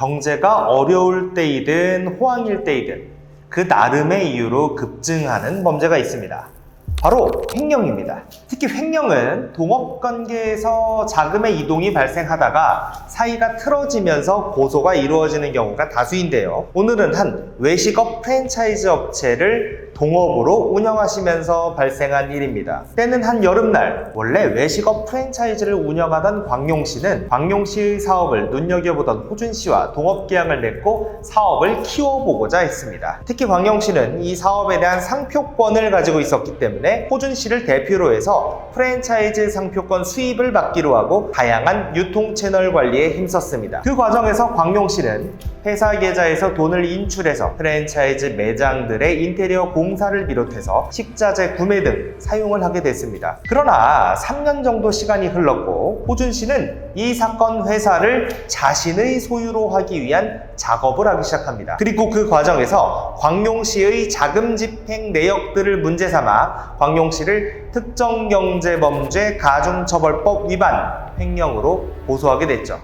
경제가 어려울 때이든 호황일 때이든 그 나름의 이유로 급증하는 범죄가 있습니다. 바로 횡령입니다. 특히 횡령은 동업 관계에서 자금의 이동이 발생하다가 사이가 틀어지면서 고소가 이루어지는 경우가 다수인데요. 오늘은 한 외식업 프랜차이즈 업체를 동업으로 운영하시면서 발생한 일입니다. 때는 한 여름날 원래 외식업 프랜차이즈를 운영하던 광용 씨는 광용 씨의 사업을 눈여겨보던 호준 씨와 동업 계약을 맺고 사업을 키워보고자 했습니다. 특히 광용 씨는 이 사업에 대한 상표권을 가지고 있었기 때문에 호준 씨를 대표로 해서 프랜차이즈 상표권 수입을 받기로 하고 다양한 유통 채널 관리에 힘썼습니다. 그 과정에서 광용 씨는 회사 계좌에서 돈을 인출해서 프랜차이즈 매장들의 인테리어 공 사를 비롯해서 식자재 구매 등 사용을 하게 됐습니다. 그러나 3년 정도 시간이 흘렀고 호준 씨는 이 사건 회사를 자신의 소유로 하기 위한 작업을 하기 시작합니다. 그리고 그 과정에서 광용 씨의 자금 집행 내역들을 문제 삼아 광용 씨를 특정경제범죄 가중처벌법 위반 횡령으로 고소하게 됐죠.